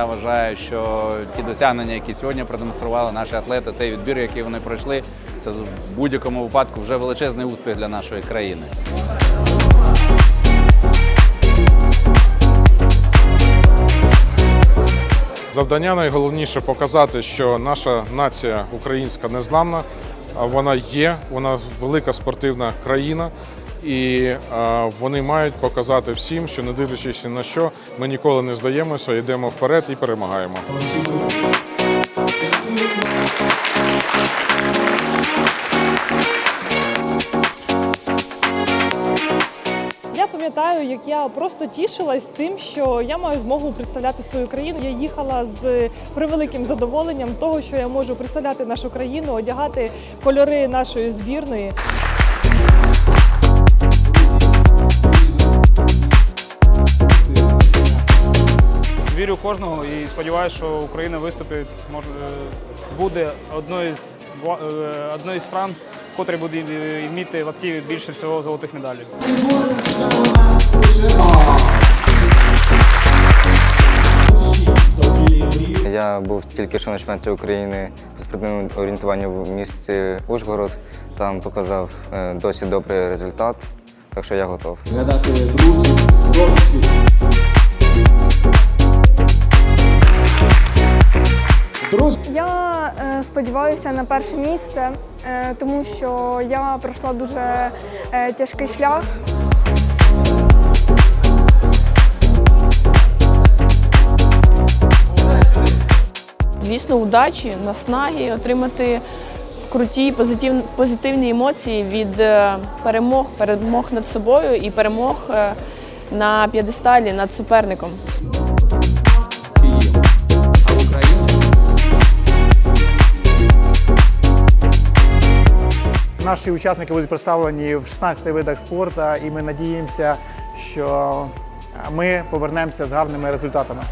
вважаю, що ті досягнення, які сьогодні продемонстрували наші атлети, той відбір, який вони пройшли, це в будь-якому випадку вже величезний успіх для нашої країни. Завдання найголовніше показати, що наша нація українська незламна, вона є, вона велика спортивна країна, і вони мають показати всім, що не дивлячись на що, ми ніколи не здаємося, йдемо вперед і перемагаємо. Я пам'ятаю, як я просто тішилась тим, що я маю змогу представляти свою країну. Я їхала з превеликим задоволенням того, що я можу представляти нашу країну, одягати кольори нашої збірної. Вірю в кожного і сподіваюся, що Україна виступить, може, буде одною з е, з стран, котрі буде е, вміти в активі більше всього золотих медалей. Я був тільки що на чемпіонаті України з спортивним орієнтуванням в місті Ужгород. Там показав е, досить добрий результат, так що я готов. Глядати друзів, Друзі, Я е, сподіваюся на перше місце, е, тому що я пройшла дуже е, тяжкий шлях. Звісно, удачі, наснаги, отримати круті позитив, позитивні емоції від е, перемог, перемог над собою і перемог е, на п'єдесталі над суперником. Наші учасники будуть представлені в 16 видах спорту, і ми надіємося, що ми повернемося з гарними результатами.